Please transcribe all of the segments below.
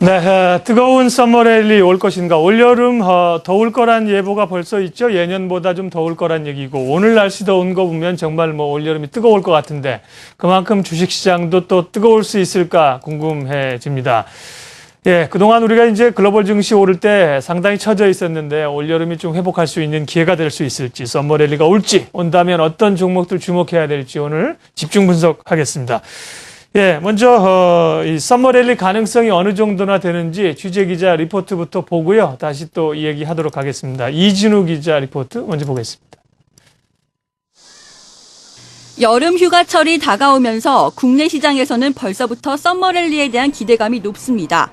네, 어, 뜨거운 서머랠리 올 것인가? 올여름 어, 더울 거란 예보가 벌써 있죠. 예년보다 좀 더울 거란 얘기고 오늘 날씨 더운 거 보면 정말 뭐 올여름이 뜨거울 것 같은데 그만큼 주식시장도 또 뜨거울 수 있을까 궁금해집니다. 예, 그동안 우리가 이제 글로벌 증시 오를 때 상당히 처져 있었는데 올여름이 좀 회복할 수 있는 기회가 될 수 있을지 서머랠리가 올지 온다면 어떤 종목들 주목해야 될지 오늘 집중 분석하겠습니다. 예, 먼저 어, 이 썸머랠리 가능성이 어느 정도나 되는지 취재 기자 리포트부터 보고요. 다시 또 이야기하도록 하겠습니다. 이진우 기자 리포트 먼저 보겠습니다. 여름 휴가철이 다가오면서 국내 시장에서는 벌써부터 썸머랠리에 대한 기대감이 높습니다.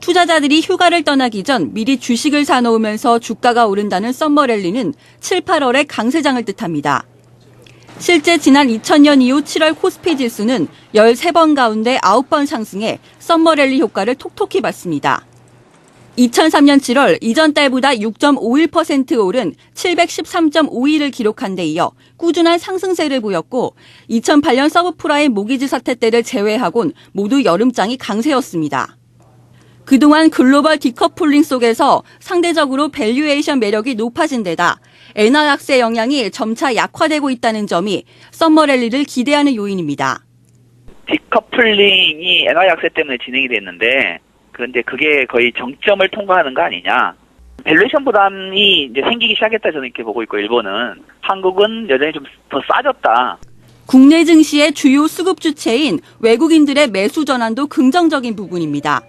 투자자들이 휴가를 떠나기 전 미리 주식을 사놓으면서 주가가 오른다는 썸머랠리는 7, 8월의 강세장을 뜻합니다. 실제 지난 2000년 이후 7월 코스피 지수는 13번 가운데 9번 상승해 썸머랠리 효과를 톡톡히 봤습니다. 2003년 7월 이전 달보다 6.51% 오른 713.52를 기록한 데 이어 꾸준한 상승세를 보였고 2008년 서브프라임 모기지 사태 때를 제외하곤 모두 여름장이 강세였습니다. 그동안 글로벌 디커플링 속에서 상대적으로 밸류에이션 매력이 높아진 데다 엔화 약세 영향이 점차 약화되고 있다는 점이 썸머랠리를 기대하는 요인입니다. 디커플링이 엔화 약세 때문에 진행이 됐는데 그런데 그게 거의 정점을 통과하는 거 아니냐. 밸류에이션 부담이 이제 생기기 시작했다 저는 이렇게 보고 있고 일본은 한국은 여전히 좀 더 싸졌다. 국내 증시의 주요 수급 주체인 외국인들의 매수 전환도 긍정적인 부분입니다.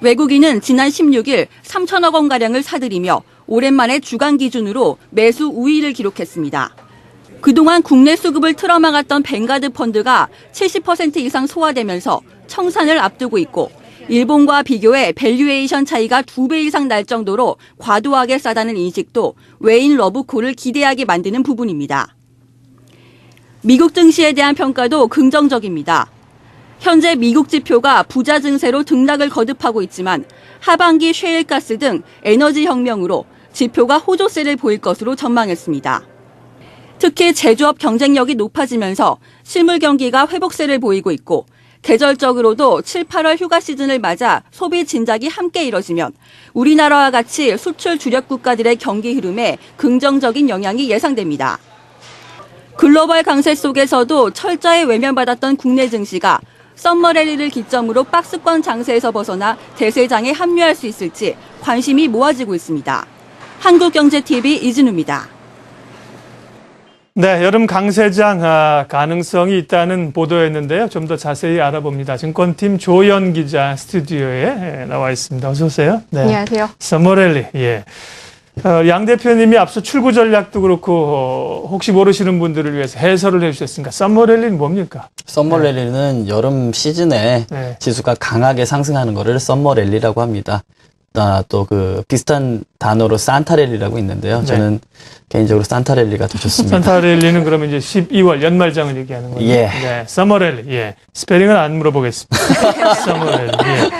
외국인은 지난 16일 3천억 원가량을 사들이며 오랜만에 주간 기준으로 매수 우위를 기록했습니다. 그동안 국내 수급을 틀어막았던 뱅가드 펀드가 70% 이상 소화되면서 청산을 앞두고 있고 일본과 비교해 밸류에이션 차이가 2배 이상 날 정도로 과도하게 싸다는 인식도 외인 러브콜을 기대하게 만드는 부분입니다. 미국 증시에 대한 평가도 긍정적입니다. 현재 미국 지표가 부자 증세로 등락을 거듭하고 있지만 하반기 셰일가스 등 에너지 혁명으로 지표가 호조세를 보일 것으로 전망했습니다. 특히 제조업 경쟁력이 높아지면서 실물 경기가 회복세를 보이고 있고 계절적으로도 7, 8월 휴가 시즌을 맞아 소비 진작이 함께 이뤄지면 우리나라와 같이 수출 주력 국가들의 경기 흐름에 긍정적인 영향이 예상됩니다. 글로벌 강세 속에서도 철저히 외면받았던 국내 증시가 썸머 랠리를 기점으로 박스권 장세에서 벗어나 대세장에 합류할 수 있을지 관심이 모아지고 있습니다. 한국경제TV 이진우입니다. 네, 여름 강세장 아, 가능성이 있다는 보도였는데요. 좀 더 자세히 알아봅니다. 증권팀 조연 기자 스튜디오에 예, 나와 있습니다. 어서 오세요. 네. 안녕하세요. 서머랠리. 예. 어, 양 대표님이 앞서 출구 전략도 그렇고 어, 혹시 모르시는 분들을 위해서 해설을 해주셨으니까 서머랠리는 뭡니까? 썸머랠리는 여름 시즌에 네. 지수가 강하게 상승하는 거를 썸머랠리라고 합니다. 아, 또 그 비슷한 단어로 산타랠리라고 있는데요. 네. 저는 개인적으로 산타랠리가 더 좋습니다. 산타랠리는 그러면 이제 12월 연말장을 얘기하는 거죠. 예. 네, 서머랠리. 예. 스페링은 안 물어보겠습니다. 서머랠리. 예.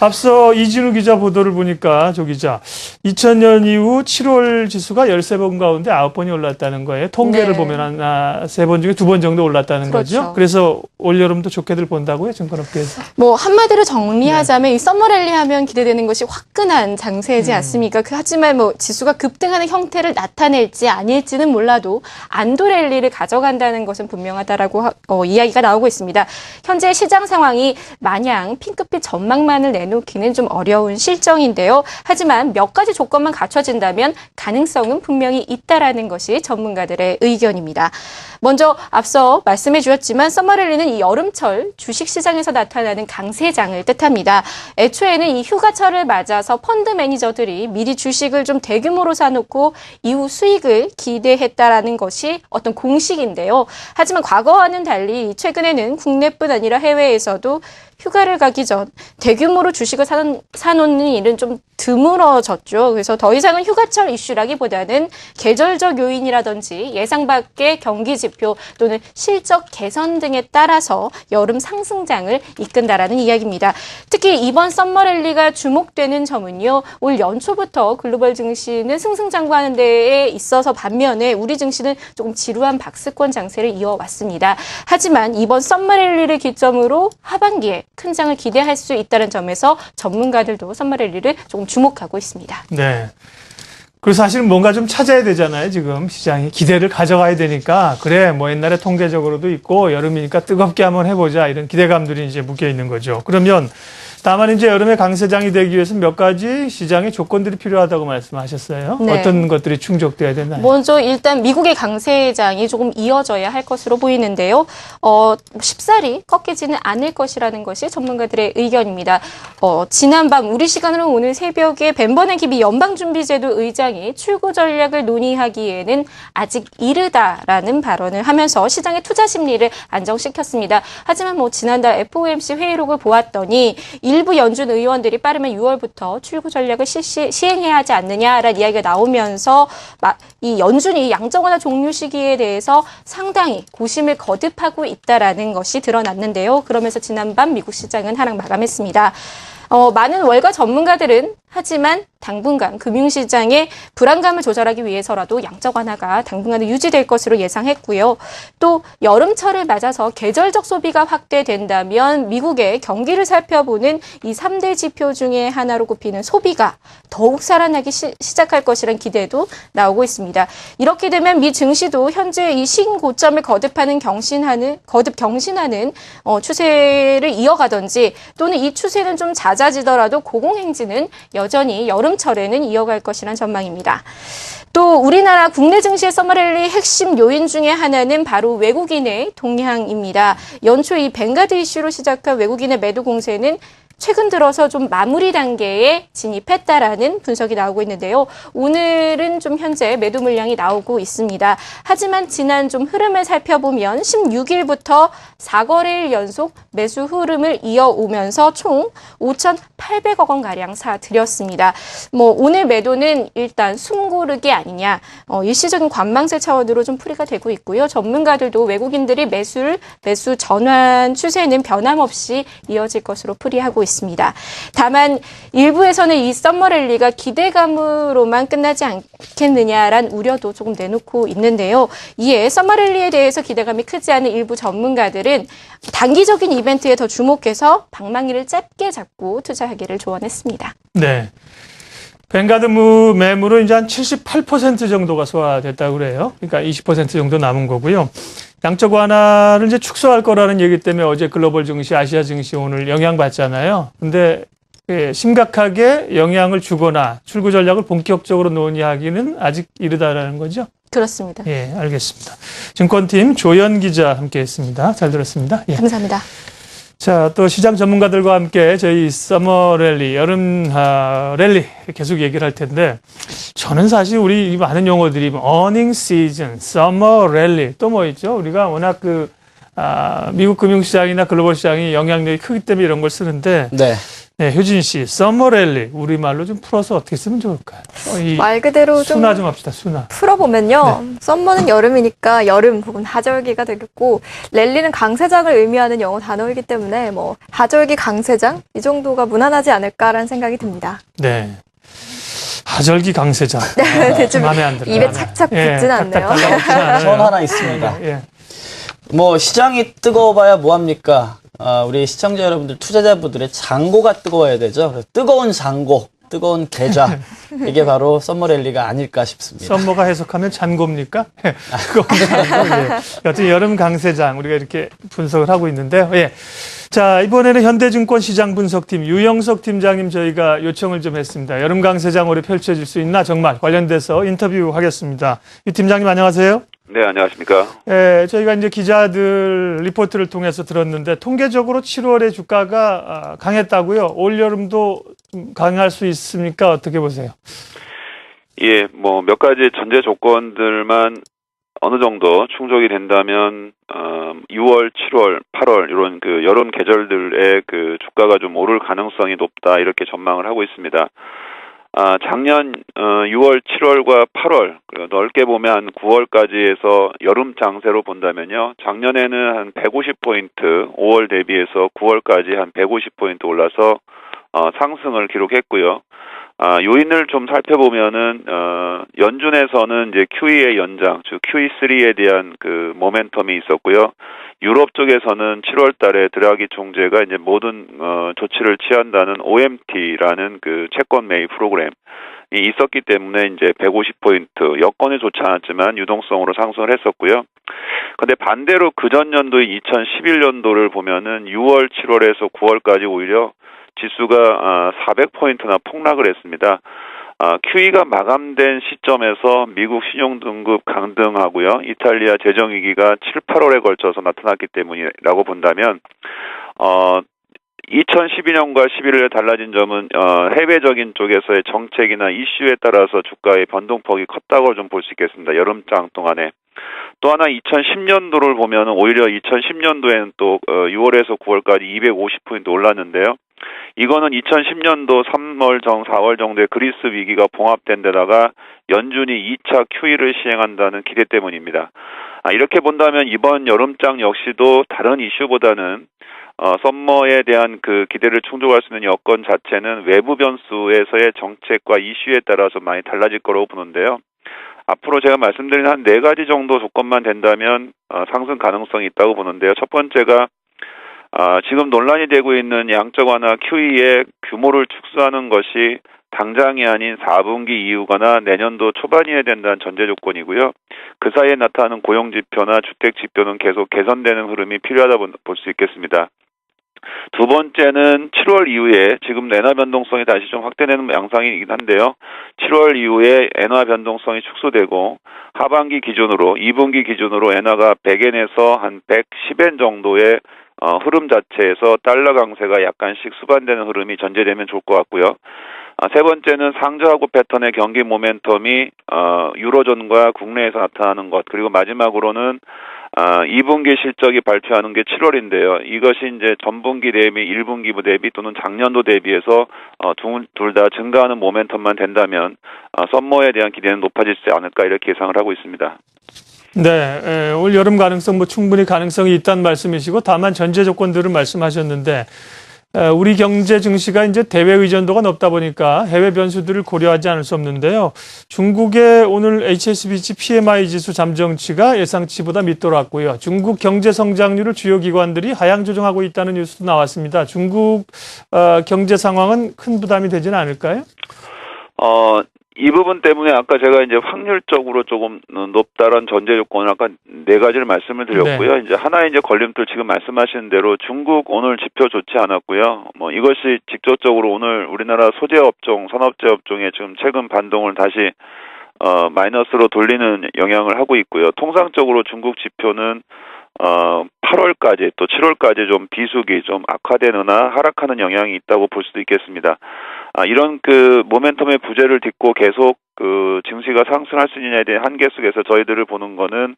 앞서 이진우 기자 보도를 보니까 조 기자 2000년 이후 7월 지수가 13번 가운데 9번이 올랐다는 거예요. 통계를 네. 보면 한세번 중에 두 번 정도 올랐다는 거죠. 그렇죠. 그래서 올 여름도 좋게들 본다고요, 증권업계에서. 뭐 한마디로 정리하자면 이 썸머랠리 하면 기대되는 것이 화끈한 장세이지 않습니까? 그, 하지만 뭐 지수가 급등하는 형태를 나타낼지 아닐지는 몰라도 안도랠리를 가져간다는 것은 분명하다라고 하- 어, 이야기가 나오고 있습니다. 현재 시장 상황이 마냥 핑크빛 전망만을 내놓기는 좀 어려운 실정인데요. 하지만 몇 가지 조건만 갖춰진다면 가능성은 분명히 있다라는 것이 전문가들의 의견입니다. 먼저 앞서 말씀해 주셨지만 썸머랠리는 이 여름철 주식시장에서 나타나는 강세장을 뜻합니다. 애초에는 이 휴가철을 맞아서 펀드 매니저들이 미리 주식을 좀 대규모로 사놓고 이후 수익을 기대했다라는 것이 어떤 공식인데요. 하지만 과거와는 달리 최근에는 국내뿐 아니라 해외에서도 휴가를 가기 전 대규모로 주식을 사놓, 사놓는 일은 좀 드물어졌죠. 그래서 더 이상은 휴가철 이슈라기보다는 계절적 요인이라든지 예상 밖의 경기 지표 또는 실적 개선 등에 따라서 여름 상승장을 이끈다라는 이야기입니다. 특히 이번 썸머랠리가 주목되는 점은요. 올 연초부터 글로벌 증시는 승승장구하는 데에 있어서 반면에 우리 증시는 조금 지루한 박스권 장세를 이어왔습니다. 하지만 이번 썸머랠리를 기점으로 하반기에 큰 장을 기대할 수 있다는 점에서 전문가들도 썸머랠리를 조금 주목하고 있습니다. 네. 그리고 사실 뭔가 좀 찾아야 되잖아요. 지금 시장이 기대를 가져가야 되니까 그래 뭐 옛날에 통계적으로도 있고 여름이니까 뜨겁게 한번 해보자 이런 기대감들이 이제 묶여 있는 거죠. 그러면 다만 이제 여름에 강세장이 되기 위해서 몇 가지 시장의 조건들이 필요하다고 말씀하셨어요. 네. 어떤 것들이 충족돼야 되나요? 먼저 일단 미국의 강세장이 조금 이어져야 할 것으로 보이는데요. 어, 쉽사리 꺾이지는 않을 것이라는 것이 전문가들의 의견입니다. 어, 지난밤 우리 시간으로 오늘 새벽에 벤버네 기비 연방준비제도 의장이 출구 전략을 논의하기에는 아직 이르다라는 발언을 하면서 시장의 투자 심리를 안정시켰습니다. 하지만 뭐 지난달 FOMC 회의록을 보았더니 일부 연준 의원들이 빠르면 6월부터 출구 전략을 실시, 시행해야 하지 않느냐라는 이야기가 나오면서 마- 이 연준이 양적 완화 종료 시기에 대해서 상당히 고심을 거듭하고 있다라는 것이 드러났는데요. 그러면서 지난밤 미국 시장은 하락 마감했습니다. 어, 많은 월가 전문가들은 하지만 당분간 금융시장의 불안감을 조절하기 위해서라도 양적 완화가 당분간은 유지될 것으로 예상했고요. 또 여름철을 맞아서 계절적 소비가 확대된다면 미국의 경기를 살펴보는 이 3대 지표 중에 하나로 꼽히는 소비가 더욱 살아나기 시, 작할 것이라는 기대도 나오고 있습니다. 이렇게 되면 미 증시도 현재 이 신고점을 거듭하는 경신하는 거듭 경신하는 어, 추세를 이어가든지 또는 이 추세는 좀 잦아지더라도 고공행진은 여전히 여름철에는 이어갈 것이란 전망입니다. 또 우리나라 국내 증시의 서머랠리 핵심 요인 중에 하나는 바로 외국인의 동향입니다. 연초 이 뱅가드 이슈로 시작한 외국인의 매도 공세는 최근 들어서 좀 마무리 단계에 진입했다라는 분석이 나오고 있는데요. 오늘은 좀 현재 매도 물량이 나오고 있습니다. 하지만 지난 좀 흐름을 살펴보면 16일부터 4거래일 연속 매수 흐름을 이어오면서 총 5,800억 원 가량 사들였습니다. 뭐 오늘 매도는 일단 숨고르기 아니냐, 어, 일시적인 관망세 차원으로 좀 풀이가 되고 있고요. 전문가들도 외국인들이 매수를 매수 전환 추세는 변함없이 이어질 것으로 풀이하고 있습니다. 다만 일부에서는 이 썸머랠리가 기대감으로만 끝나지 않겠느냐란 우려도 조금 내놓고 있는데요. 이에 썸머랠리에 대해서 기대감이 크지 않은 일부 전문가들은 단기적인 이벤트에 더 주목해서 방망이를 짧게 잡고 투자하기를 조언했습니다. 네. 뱅가드 무 매물은 이제 한 78% 정도가 소화됐다고 그래요. 그러니까 20% 정도 남은 거고요. 양적 완화를 이제 축소할 거라는 얘기 때문에 어제 글로벌 증시, 아시아 증시 오늘 영향받잖아요. 근데 예, 심각하게 영향을 주거나 출구 전략을 본격적으로 논의하기는 아직 이르다라는 거죠. 그렇습니다. 예, 알겠습니다. 증권팀 조연 기자 함께 했습니다. 잘 들었습니다. 예. 감사합니다. 자, 또 시장 전문가들과 함께 저희 서머 랠리, 여름 아, 랠리 계속 얘기를 할 텐데 저는 사실 우리 이 많은 용어들이 어닝 시즌, 서머 랠리 또 뭐 있죠? 우리가 워낙 그 아, 미국 금융시장이나 글로벌 시장이 영향력이 크기 때문에 이런 걸 쓰는데 네. 네, 효진 씨, 서머 랠리 우리 말로 좀 풀어서 어떻게 쓰면 좋을까요? 어, 이말 그대로 좀 순화 좀 합시다, 순화. 풀어보면요. 썸머는 여름이니까 여름 혹은 하절기가 되겠고, 랠리는 강세장을 의미하는 영어 단어이기 때문에 뭐 하절기 강세장 이 정도가 무난하지 않을까라는 생각이 듭니다. 네. 하절기 강세장. 대충 마음에 안 들어요. 입에 착착 붙진 않네요. 탁탁 달라붙진 않아요. 선 하나 있습니다. 예. 뭐 시장이 뜨거워봐야 뭐합니까? 아, 우리 시청자 여러분들, 투자자분들의 장고가 뜨거워야 되죠. 뜨거운 장고, 뜨거운 계좌 이게 바로 썸머랠리가 아닐까 싶습니다. 썸머가 해석하면 잔고입니까? 그거 잔고, 예. 여튼 여름 강세장 우리가 이렇게 분석을 하고 있는데요. 예. 자 이번에는 현대증권 시장 분석팀 유영석 팀장님 저희가 요청을 좀 했습니다. 여름 강세장 올해 펼쳐질 수 있나 정말 관련돼서 인터뷰하겠습니다. 유 팀장님 안녕하세요. 네, 안녕하십니까. 예, 저희가 이제 기자들 리포트를 통해서 들었는데 통계적으로 7월에 주가가 아, 강했다고요. 올 여름도 좀 강할 수 있습니까? 어떻게 보세요? 예, 뭐 몇 가지 전제 조건들만 어느 정도 충족이 된다면 어, 6월, 7월, 8월 이런 그 여름 계절들의 그 주가가 좀 오를 가능성이 높다 이렇게 전망을 하고 있습니다. 아, 작년 어, 6월, 7월과 8월 그리고 넓게 보면 한 9월까지 해서 여름 장세로 본다면요. 작년에는 한 150포인트 5월 대비해서 9월까지 한 150포인트 올라서 어, 상승을 기록했고요. 아, 요인을 좀 살펴보면은 어, 연준에서는 이제 QE의 연장, 즉 QE3에 대한 그 모멘텀이 있었고요. 유럽 쪽에서는 7월 달에 드라기 총재가 이제 모든 어, 조치를 취한다는 OMT라는 그 채권 매입 프로그램이 있었기 때문에 이제 150포인트 여건이 좋지 않았지만 유동성으로 상승을 했었고요. 근데 반대로 그전 연도의 2011년도를 보면은 6월, 7월에서 9월까지 오히려 지수가 400포인트나 폭락을 했습니다. 아, QE가 마감된 시점에서 미국 신용등급 강등하고요. 이탈리아 재정위기가 7, 8월에 걸쳐서 나타났기 때문이라고 본다면, 어, 2012년과 11월에 달라진 점은 어, 해외적인 쪽에서의 정책이나 이슈에 따라서 주가의 변동폭이 컸다고 좀 볼 수 있겠습니다. 여름장 동안에. 또 하나 2010년도를 보면 오히려 2010년도에는 또 어, 6월에서 9월까지 250포인트 올랐는데요. 이거는 2010년도 3월 정 4월 정도에 그리스 위기가 봉합된 데다가 연준이 2차 QE를 시행한다는 기대 때문입니다. 아, 이렇게 본다면 이번 여름장 역시도 다른 이슈보다는 어, 썸머에 대한 그 기대를 충족할 수 있는 여건 자체는 외부 변수에서의 정책과 이슈에 따라서 많이 달라질 거라고 보는데요. 앞으로 제가 말씀드린 한 네 가지 정도 조건만 된다면 어, 상승 가능성이 있다고 보는데요. 첫 번째가 아, 지금 논란이 되고 있는 양적 완화 QE의 규모를 축소하는 것이 당장이 아닌 4분기 이후거나 내년도 초반이어야 된다는 전제 조건이고요. 그 사이에 나타나는 고용 지표나 주택 지표는 계속 개선되는 흐름이 필요하다 볼 수 있겠습니다. 두 번째는 7월 이후에 지금 엔화 변동성이 다시 좀 확대되는 양상이긴 한데요. 7월 이후에 엔화 변동성이 축소되고 하반기 기준으로 2분기 기준으로 엔화가 100엔에서 한 110엔 정도의 어, 흐름 자체에서 달러 강세가 약간씩 수반되는 흐름이 전제되면 좋을 것 같고요. 아, 세 번째는 상저하고 패턴의 경기 모멘텀이 어, 유로존과 국내에서 나타나는 것 그리고 마지막으로는 아, 2분기 실적이 발표하는 게 7월인데요. 이것이 이제 전분기 대비, 1분기 대비 또는 작년도 대비해서 어, 둘다 증가하는 모멘텀만 된다면 어, 썸머에 대한 기대는 높아지지 않을까 이렇게 예상을 하고 있습니다. 네, 에, 올 여름 가능성 뭐 충분히 가능성이 있다는 말씀이시고 다만 전제 조건들을 말씀하셨는데 에, 우리 경제 증시가 이제 대외 의존도가 높다 보니까 해외 변수들을 고려하지 않을 수 없는데요. 중국의 오늘 HSBC PMI 지수 잠정치가 예상치보다 밑돌았고요. 중국 경제 성장률을 주요 기관들이 하향 조정하고 있다는 뉴스도 나왔습니다. 중국 어, 경제 상황은 큰 부담이 되지는 않을까요? 어, 이 부분 때문에 아까 제가 이제 확률적으로 조금 높다는 전제 조건을 아까 네 가지를 말씀을 드렸고요. 네. 이제 하나의 이제 걸림돌 지금 말씀하신 대로 중국 오늘 지표 좋지 않았고요. 뭐 이것이 직접적으로 오늘 우리나라 소재 업종, 산업재 업종에 지금 최근 반동을 다시 어 마이너스로 돌리는 영향을 하고 있고요. 통상적으로 중국 지표는 어 8월까지 또 7월까지 좀 비수기 좀 악화되거나 하락하는 영향이 있다고 볼 수도 있겠습니다. 아, 이런 그 모멘텀의 부재를 딛고 계속 그 증시가 상승할 수 있느냐에 대한 한계 속에서 저희들을 보는 거는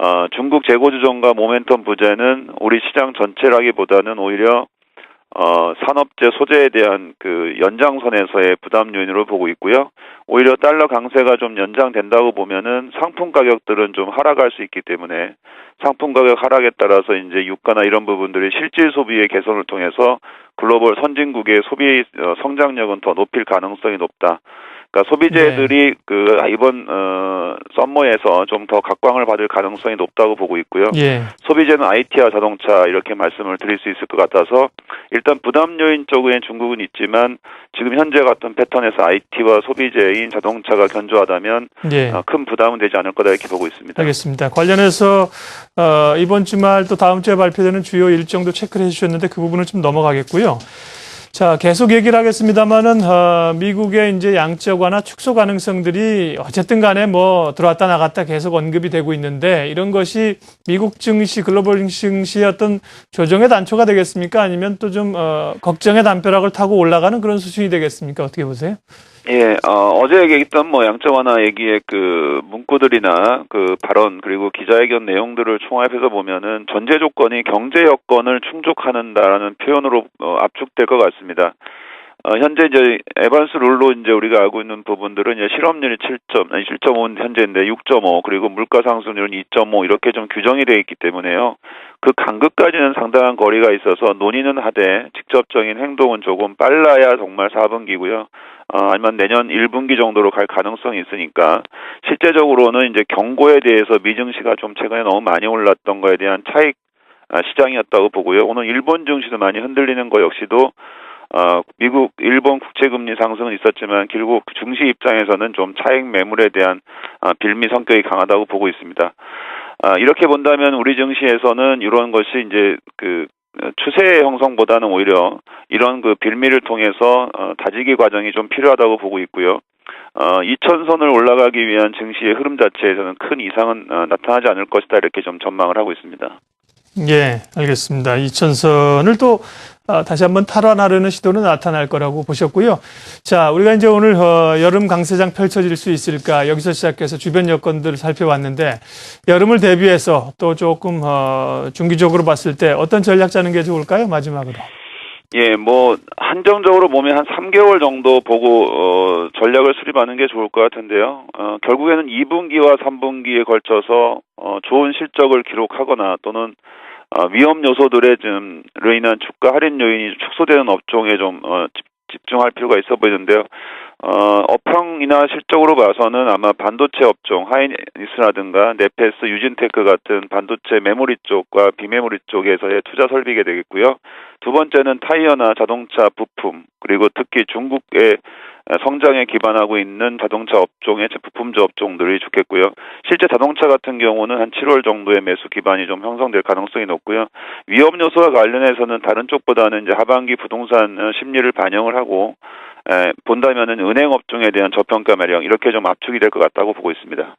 어, 중국 재고 주정과 모멘텀 부재는 우리 시장 전체라기보다는 오히려 어, 산업재 소재에 대한 그 연장선에서의 부담 요인으로 보고 있고요. 오히려 달러 강세가 좀 연장된다고 보면은 상품 가격들은 좀 하락할 수 있기 때문에 상품 가격 하락에 따라서 이제 유가나 이런 부분들이 실질 소비의 개선을 통해서 글로벌 선진국의 소비 어, 성장력은 더 높일 가능성이 높다. 그러니까 소비재들이 그 이번 어 썸머에서 좀 더 각광을 받을 가능성이 높다고 보고 있고요. 예. 소비재는 IT와 자동차 이렇게 말씀을 드릴 수 있을 것 같아서 일단 부담 요인 쪽에 중국은 있지만 지금 현재 같은 패턴에서 IT와 소비재인 자동차가 견조하다면 예. 어, 큰 부담은 되지 않을 거다 이렇게 보고 있습니다. 알겠습니다. 관련해서 어, 이번 주말 또 다음 주에 발표되는 주요 일정도 체크를 해주셨는데 그 부분을 좀 넘어가겠고요. 자, 계속 얘기를 하겠습니다만은 어, 미국의 이제 양적 완화 축소 가능성들이 어쨌든 간에 뭐 들어왔다 나갔다 계속 언급이 되고 있는데 이런 것이 미국 증시, 글로벌 증시의 어떤 조정의 단초가 되겠습니까? 아니면 또좀 어, 걱정의 담벼락을 타고 올라가는 그런 수준이 되겠습니까? 어떻게 보세요? 예, 어, 어제 얘기했던 뭐 양적 완화 얘기의 그 문구들이나 그 발언 그리고 기자회견 내용들을 총합해서 보면은 전제 조건이 경제 여건을 충족하는다라는 표현으로 어, 압축될 것 같습니다. 어, 현재 이제 에반스 룰로 이제 우리가 알고 있는 부분들은 이제 실업률이 7점, 아니 7.5는 현재인데 6.5 그리고 물가 상승률은 2.5 이렇게 좀 규정이 되어 있기 때문에요. 그 간극까지는 상당한 거리가 있어서 논의는 하되 직접적인 행동은 조금 빨라야 정말 4분기고요. 어, 아니면 내년 1분기 정도로 갈 가능성이 있으니까 실제적으로는 이제 경고에 대해서 미증시가 좀 최근에 너무 많이 올랐던 거에 대한 차익 아, 시장이었다고 보고요. 오늘 일본 증시도 많이 흔들리는 거 역시도 어, 미국, 일본 국채금리 상승은 있었지만 결국 증시 입장에서는 좀 차익 매물에 대한 아, 빌미 성격이 강하다고 보고 있습니다. 아, 이렇게 본다면 우리 증시에서는 이런 것이 이제 그 어, 추세 형성보다는 오히려 이런 그 빌미를 통해서 어, 다지기 과정이 좀 필요하다고 보고 있고요. 어, 2000선을 올라가기 위한 증시의 흐름 자체에서는 큰 이상은 어, 나타나지 않을 것이다 이렇게 좀 전망을 하고 있습니다. 예, 알겠습니다. 이천선을 또 아, 다시 한번 탈환하려는 시도는 나타날 거라고 보셨고요. 자, 우리가 이제 오늘 어, 여름 강세장 펼쳐질 수 있을까 여기서 시작해서 주변 여건들을 살펴봤는데 여름을 대비해서 또 조금 어, 중기적으로 봤을 때 어떤 전략 짜는 게 좋을까요? 마지막으로. 예, 뭐 한정적으로 보면 한 3개월 정도 보고 어, 전략을 수립하는 게 좋을 것 같은데요. 어, 결국에는 2분기와 3분기에 걸쳐서 어, 좋은 실적을 기록하거나 또는 어, 위험 요소들의 좀로 인한 주가 할인 요인이 축소되는 업종에 좀 어, 집- 집중할 필요가 있어 보이는데요. 어, 업황이나 실적으로 봐서는 아마 반도체 업종, 하이닉스라든가 네페스, 유진테크 같은 반도체 메모리 쪽과 비메모리 쪽에서의 투자 설비게 되겠고요. 두 번째는 타이어나 자동차 부품, 그리고 특히 중국의 성장에 기반하고 있는 자동차 업종의 부품주 업종들이 좋겠고요. 실제 자동차 같은 경우는 한 7월 정도의 매수 기반이 좀 형성될 가능성이 높고요. 위험 요소와 관련해서는 다른 쪽보다는 이제 하반기 부동산 어, 심리를 반영을 하고 에, 본다면은 은행 업종에 대한 저평가 매력 이렇게 좀 압축이 될 것 같다고 보고 있습니다.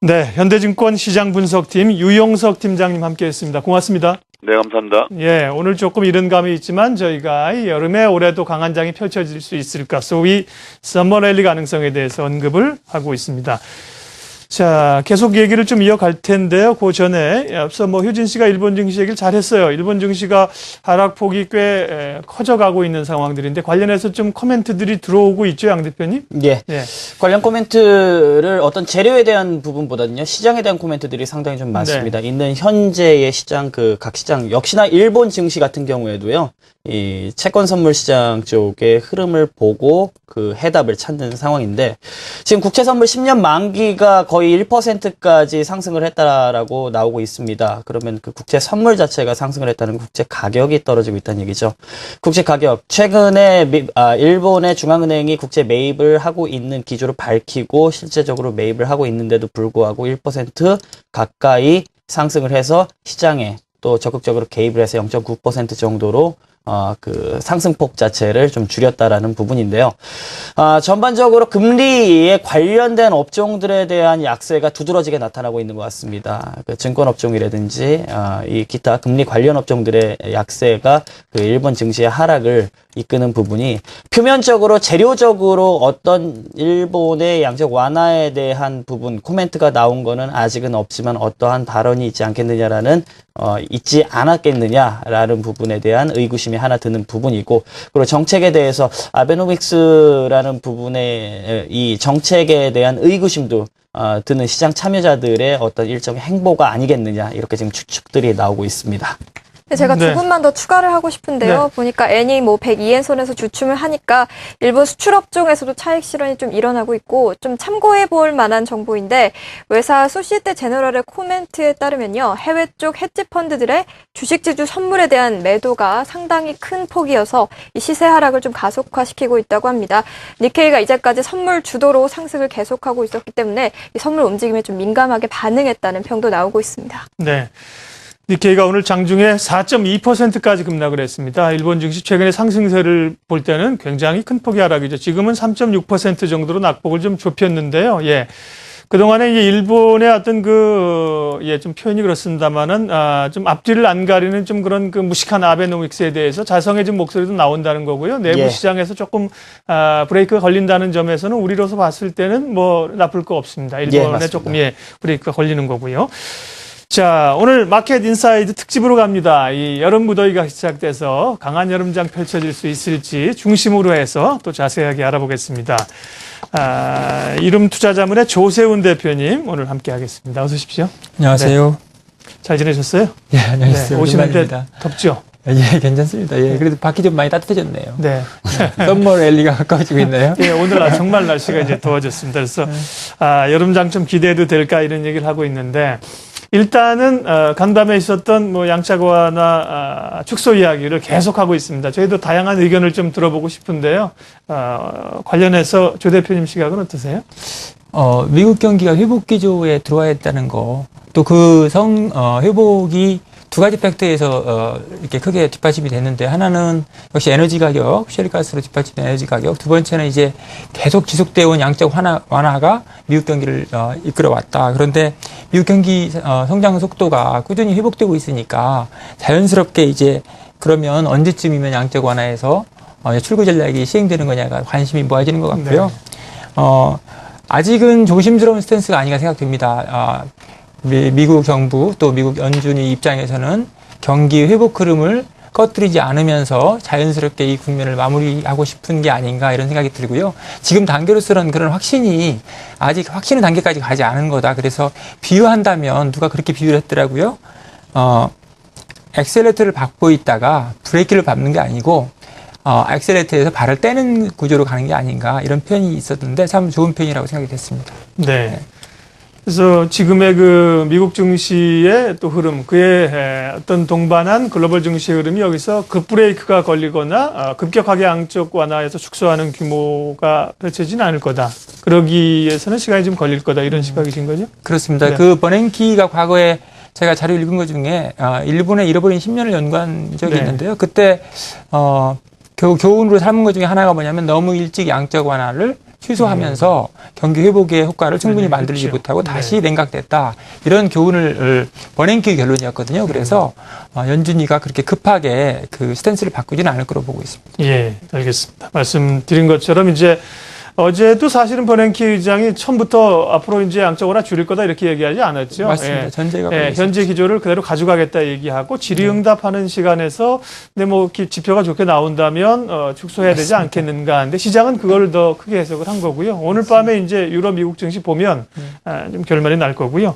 네, 현대증권 시장 분석팀 유용석 팀장님 함께했습니다. 고맙습니다. 네, 감사합니다. 예, 오늘 조금 이른 감이 있지만 저희가 이 여름에 올해도 강한 장이 펼쳐질 수 있을까 소위 썸머랠리 가능성에 대해서 언급을 하고 있습니다. 자, 계속 얘기를 좀 이어갈 텐데요. 그 전에 앞서 뭐 효진 씨가 일본 증시 얘기를 잘했어요. 일본 증시가 하락폭이 꽤 에, 커져가고 있는 상황들인데 관련해서 좀 코멘트들이 들어오고 있죠, 양 대표님? 예. 예. 관련 코멘트를 어떤 재료에 대한 부분보다는요 시장에 대한 코멘트들이 상당히 좀 많습니다. 있는 현재의 시장 그 각 시장 역시나 일본 증시 같은 경우에도요 이 채권 선물 시장 쪽의 흐름을 보고 그 해답을 찾는 상황인데 지금 국채 선물 10년 만기가 거의 1%까지 상승을 했다라고 나오고 있습니다. 그러면 그 국채 선물 자체가 상승을 했다는 국채 가격이 떨어지고 있다는 얘기죠. 국채 가격 최근에 미- 아, 일본의 중앙은행이 국채 매입을 하고 있는 기조를 밝히고 실제적으로 매입을 하고 있는데도 불구하고 1% 가까이 상승을 해서 시장에 또 적극적으로 개입을 해서 0.9% 정도로 어, 그 상승폭 자체를 좀 줄였다라는 부분인데요. 아, 전반적으로 금리에 관련된 업종들에 대한 약세가 두드러지게 나타나고 있는 것 같습니다. 그 증권 업종이라든지 아, 이 기타 금리 관련 업종들의 약세가 그 일본 증시의 하락을 이끄는 부분이 표면적으로 재료적으로 어떤 일본의 양적 완화에 대한 부분 코멘트가 나온 거는 아직은 없지만 어떠한 발언이 있지 않겠느냐라는 어, 있지 않았겠느냐라는 부분에 대한 의구심이 하나 드는 부분이고 그리고 정책에 대해서 아베노믹스라는 부분에 이 정책에 대한 의구심도 어, 드는 시장 참여자들의 어떤 일종의 행보가 아니겠느냐 이렇게 지금 추측들이 나오고 있습니다. 제가 네. 조금만 더 추가를 하고 싶은데요. 보니까 N이 뭐 102엔 선에서 주춤을 하니까 일본 수출 업 종에서도 차익 실현이 좀 일어나고 있고 좀 참고해 볼 만한 정보인데 외사 소시ete 제너럴의 코멘트에 따르면요. 해외 쪽 헤지 펀드들의 주식 지주 선물에 대한 매도가 상당히 큰 폭이어서 이 시세 하락을 좀 가속화시키고 있다고 합니다. 니케이가 이제까지 선물 주도로 상승을 계속하고 있었기 때문에 이 선물 움직임에 좀 민감하게 반응했다는 평도 나오고 있습니다. 네. 니케이가 오늘 장중에 4.2%까지 급락을 했습니다. 일본 증시 최근의 상승세를 볼 때는 굉장히 큰 폭의 하락이죠. 지금은 3.6% 정도로 낙폭을 좀 좁혔는데요. 예. 그동안에 이 일본의 어떤 그, 예, 좀 표현이 그렇습니다만은, 아, 좀 앞뒤를 안 가리는 좀 그런 그 무식한 아베노믹스에 대해서 자성해진 목소리도 나온다는 거고요. 내부 예. 시장에서 조금, 아, 브레이크가 걸린다는 점에서는 우리로서 봤을 때는 뭐 나쁠 거 없습니다. 일본에 맞습니다. 조금, 예, 브레이크가 걸리는 거고요. 자, 오늘 마켓 인사이드 특집으로 갑니다. 이 여름 무더위가 시작돼서 강한 여름장 펼쳐질 수 있을지 중심으로 해서 또 자세하게 알아보겠습니다. 아, 이름 투자자문의 조세훈 대표님 오늘 함께 하겠습니다. 어서 오십시오. 안녕하세요. 잘 지내셨어요? 예, 안녕하세요. 오시는데 오랜만입니다. 덥죠? 예, 괜찮습니다. 예, 그래도 밖이 좀 많이 따뜻해졌네요. 네. 썸머 랠리가 가까워지고 있네요. 예, 오늘 날 정말 날씨가 이제 더워졌습니다. 그래서 아, 여름장 좀 기대해도 될까 이런 얘기를 하고 있는데 일단은 어, 간밤에 있었던 뭐 양차관화 아, 축소 이야기를 계속하고 있습니다. 저희도 다양한 의견을 좀 들어보고 싶은데요. 어, 관련해서 조 대표님 시각은 어떠세요? 어, 미국 경기가 회복 기조에 들어와 있다는 거, 또 그 성, 어, 회복이 두 가지 팩터에서 어, 이렇게 크게 뒷받침이 됐는데 하나는 역시 에너지 가격, 셰일가스로 뒷받침된 에너지 가격, 두 번째는 이제 계속 지속되어 온 양적 완화, 완화가 미국 경기를 어, 이끌어 왔다. 그런데 미국 경기 어, 성장 속도가 꾸준히 회복되고 있으니까 자연스럽게 이제 그러면 언제쯤이면 양적 완화에서 어, 출구 전략이 시행되는 거냐가 관심이 모아지는 것 같고요. 네. 어, 아직은 조심스러운 스탠스가 아닌가 생각됩니다. 아, 미, 미국 정부 또 미국 연준이 입장에서는 경기 회복 흐름을 꺼뜨리지 않으면서 자연스럽게 이 국면을 마무리하고 싶은 게 아닌가 이런 생각이 들고요. 지금 단계로서는 그런 확신이 아직 확신의 단계까지 가지 않은 거다. 그래서 비유한다면 누가 그렇게 비유를 했더라고요. 어, 엑셀레이터를 밟고 있다가 브레이크를 밟는 게 아니고 어, 엑셀레이터에서 발을 떼는 구조로 가는 게 아닌가 이런 표현이 있었는데 참 좋은 표현이라고 생각이 됐습니다. 네. 그래서 지금의 그 미국 증시의 또 흐름, 그의 에, 어떤 동반한 글로벌 증시의 흐름이 여기서 급브레이크가 걸리거나 아, 급격하게 양적 완화해서 축소하는 규모가 펼쳐지는 않을 거다. 그러기 위해서는 시간이 좀 걸릴 거다. 이런 시각이신 거죠? 그렇습니다. 네. 그 버냉키가 과거에 제가 자료 읽은 것 중에 아, 일본의 잃어버린 10년을 연구한 적이 네. 있는데요. 그때 어, 교, 교훈으로 삼은 것 중에 하나가 뭐냐면 너무 일찍 양적 완화를 취소하면서 경기 회복의 효과를 충분히 네, 만들지 그렇죠. 못하고 다시 네. 냉각됐다. 이런 교훈을 버냉키 결론이었거든요. 그래서 어, 연준이가 그렇게 급하게 그 스탠스를 바꾸지는 않을 거로 보고 있습니다. 예, 알겠습니다. 말씀드린 것처럼 이제 어제도 사실은 버냉키 의장이 처음부터 앞으로 이제 양적으로 줄일 거다 이렇게 얘기하지 않았죠. 맞습니다. 예. 전제가 예, 현재 기조를 그대로 가져가겠다 얘기하고 질의응답하는 시간에서 근데 뭐 기- 지표가 좋게 나온다면 어, 축소해야 되지 않겠는가 하는데 시장은 그걸 더 크게 해석을 한 거고요. 오늘 밤에 이제 유럽 미국 증시 보면 아, 좀 결말이 날 거고요.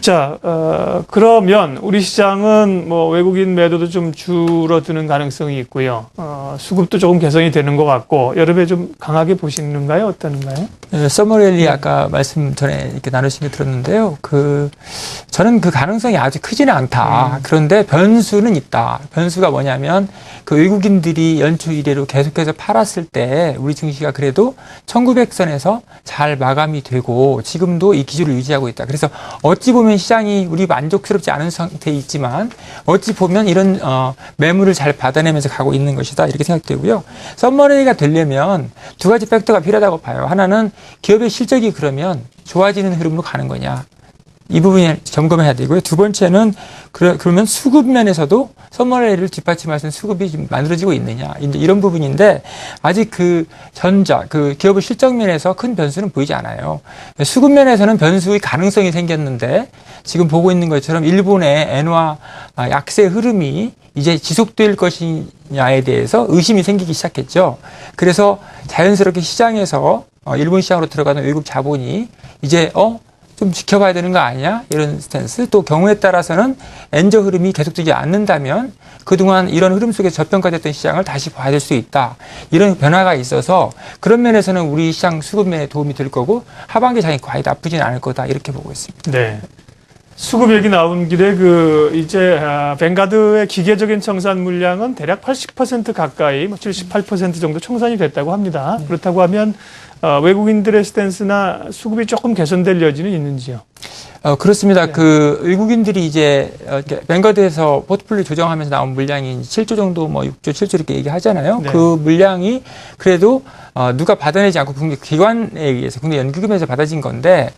자 어, 그러면 우리 시장은 뭐 외국인 매도도 좀 줄어드는 가능성이 있고요. 어, 수급도 조금 개선이 되는 것 같고 여름에 좀 강하게 보시는 가요? 어떠는가요? 네, 서머랠리 아까 말씀 전에 이렇게 나누신 게 들었는데요. 그 저는 그 가능성이 아주 크지는 않다. 그런데 변수는 있다. 변수가 뭐냐면 그 외국인들이 연초 이래로 계속해서 팔았을 때 우리 증시가 그래도 1900선에서 잘 마감이 되고 지금도 이 기조를 유지하고 있다. 그래서 어찌 보면 시장이 우리 만족스럽지 않은 상태에 있지만 어찌 보면 이런 어, 매물을 잘 받아내면서 가고 있는 것이다. 이렇게 생각되고요. 썸머레이가 되려면 두 가지 팩터가 필요 하다고 봐요. 하나는 기업의 실적이 그러면 좋아지는 흐름으로 가는 거냐. 이 부분이 점검해야 되고요. 두 번째는 그러, 그러면 수급 면에서도 선물레를 뒷받침할 수 있는 수급이 지금 만들어지고 있느냐. 이제 이런 부분인데 아직 그 전자, 그 기업의 실적 면에서 큰 변수는 보이지 않아요. 수급 면에서는 변수의 가능성이 생겼는데 지금 보고 있는 것처럼 일본의 엔화 아, 약세 흐름이 이제 지속될 것이냐에 대해서 의심이 생기기 시작했죠. 그래서 자연스럽게 시장에서 어, 일본 시장으로 들어가는 외국 자본이 이제 어? 좀 지켜봐야 되는 거 아니야? 이런 스탠스. 또 경우에 따라서는 엔저 흐름이 계속되지 않는다면 그동안 이런 흐름 속에 저평가됐던 시장을 다시 봐야 될 수 있다. 이런 변화가 있어서 그런 면에서는 우리 시장 수급면에 도움이 될 거고 하반기 장이 과히 나쁘진 않을 거다. 이렇게 보고 있습니다. 네. 수급 얘기 나온 길에 그 이제 아, 뱅가드의 기계적인 청산 물량은 대략 80% 가까이 뭐78% 정도 청산이 됐다고 합니다. 그렇다고 하면 어, 외국인들의 스탠스나 수급이 조금 개선될 여지는 있는지요? 어, 그렇습니다. 그 외국인들이 이제 어, 뱅거드에서 포트폴리오 조정하면서 나온 물량이 7조 정도 뭐 6조, 7조 이렇게 얘기하잖아요. 네. 그 물량이 그래도 어, 누가 받아내지 않고 국내 기관에 의해서 국내 연구금에서 받아진 건데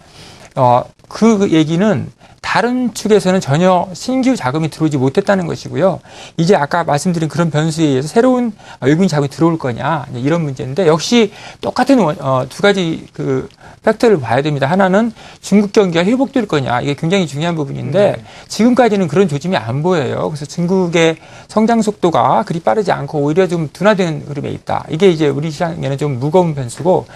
어, 그 얘기는 다른 축에서는 전혀 신규 자금이 들어오지 못했다는 것이고요. 이제 아까 말씀드린 그런 변수에 의해서 새로운 외국인 자금이 들어올 거냐 이런 문제인데 역시 똑같은 원- 어, 두 가지 그 팩터를 봐야 됩니다. 하나는 중국 경기가 회복될 거냐 이게 굉장히 중요한 부분인데 지금까지는 그런 조짐이 안 보여요. 그래서 중국의 성장 속도가 그리 빠르지 않고 오히려 좀 둔화되는 흐름에 있다. 이게 이제 우리 시장에는 좀 무거운 변수고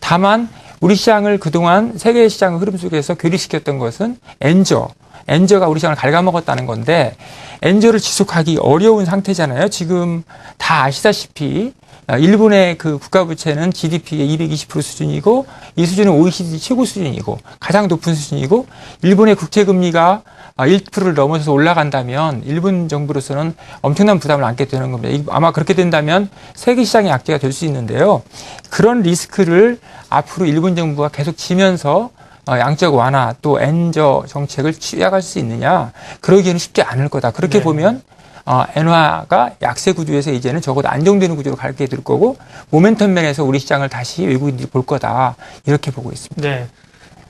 다만 우리 시장을 그동안 세계 시장 흐름 속에서 괴리시켰던 것은 엔저, 엔저가 우리 시장을 갉아먹었다는 건데 엔저를 지속하기 어려운 상태잖아요. 지금 다 아시다시피 아, 일본의 그 국가 부채는 GDP의 220% 수준이고 이 수준은 OECD 최고 수준이고 가장 높은 수준이고 일본의 국채 금리가 1%를 넘어서서 올라간다면 일본 정부로서는 엄청난 부담을 안게 되는 겁니다. 이- 아마 그렇게 된다면 세계 시장의 악재가 될 수 있는데요. 그런 리스크를 앞으로 일본 정부가 계속 지면서 어, 양적 완화 또 엔저 정책을 취약할 수 있느냐 그러기에는 쉽지 않을 거다. 그렇게 네. 보면 어, 엔화가 약세 구조에서 이제는 적어도 안정되는 구조로 가게 될 거고 모멘텀 면에서 우리 시장을 다시 외국인들이 볼 거다 이렇게 보고 있습니다. 네.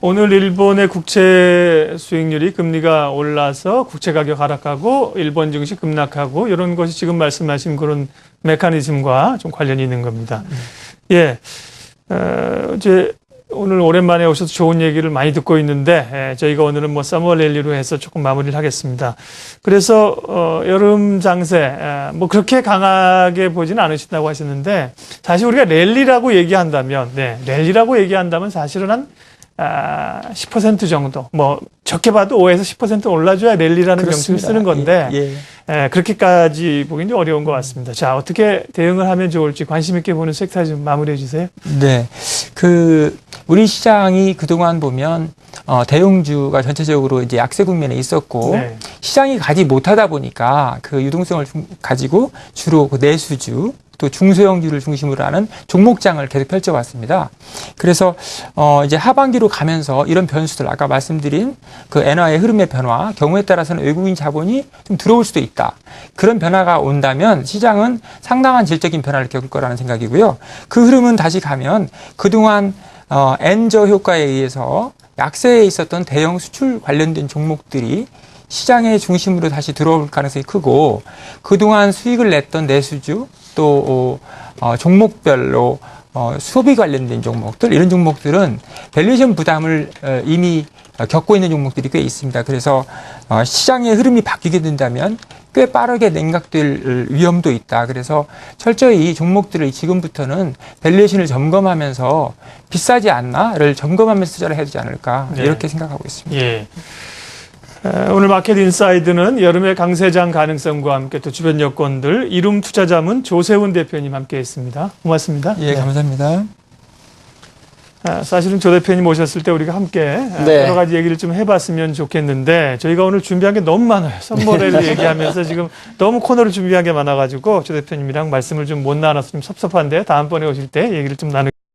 오늘 일본의 국채 수익률이 금리가 올라서 국채 가격 하락하고 일본 증시 급락하고 이런 것이 지금 말씀하신 그런 메커니즘과 좀 관련이 있는 겁니다. 예. 어, 이제 오늘 오랜만에 오셔서 좋은 얘기를 많이 듣고 있는데 예, 저희가 오늘은 뭐 랠리로 해서 조금 마무리를 하겠습니다. 그래서 어, 여름 장세 에, 뭐 그렇게 강하게 보지는 않으신다고 하셨는데 사실 우리가 랠리라고 얘기한다면 네, 랠리라고 얘기한다면 사실은 한 아, 10% 정도, 뭐 적게 봐도 5에서 10% 올라줘야 랠리라는 명칭을 쓰는 건데 예, 예. 에, 그렇게까지 보기는 좀 어려운 것 같습니다. 자, 어떻게 대응을 하면 좋을지 관심 있게 보는 섹터 좀 마무리해 주세요. 네. 그, 우리 시장이 그동안 보면, 어, 대형주가 전체적으로 이제 약세 국면에 있었고, 네. 시장이 가지 못하다 보니까 그 유동성을 중- 가지고 주로 그 내수주, 또 중소형주를 중심으로 하는 종목장을 계속 펼쳐왔습니다. 그래서 어 이제 하반기로 가면서 이런 변수들 아까 말씀드린 그 엔화의 흐름의 변화 경우에 따라서는 외국인 자본이 좀 들어올 수도 있다. 그런 변화가 온다면 시장은 상당한 질적인 변화를 겪을 거라는 생각이고요. 그 흐름은 다시 가면 그동안 어 엔저 효과에 의해서 약세에 있었던 대형 수출 관련된 종목들이 시장의 중심으로 다시 들어올 가능성이 크고 그동안 수익을 냈던 내수주 또 어, 종목별로 어, 소비 관련된 종목들 이런 종목들은 밸류에이션 부담을 어, 이미 어, 겪고 있는 종목들이 꽤 있습니다. 그래서 어, 시장의 흐름이 바뀌게 된다면 꽤 빠르게 냉각될 위험도 있다. 그래서 철저히 종목들을 지금부터는 밸류에이션을 점검하면서 비싸지 않나를 점검하면서 투자를 해야 되지 않을까 네. 이렇게 생각하고 있습니다. 예. 에, 오늘 마켓 인사이드는 여름의 강세장 가능성과 함께 또 주변 여건들 이룸 투자자문 조세훈 대표님 함께 했습니다. 고맙습니다. 예, 네. 감사합니다. 아, 사실은 조 대표님 오셨을 때 우리가 함께 아, 네. 여러 가지 얘기를 좀 해봤으면 좋겠는데 저희가 오늘 준비한 게 너무 많아요. 선물을 얘기하면서 지금 너무 코너를 준비한 게 많아가지고 조 대표님이랑 말씀을 좀 못 나눠서 좀 섭섭한데 다음번에 오실 때 얘기를 좀 나누.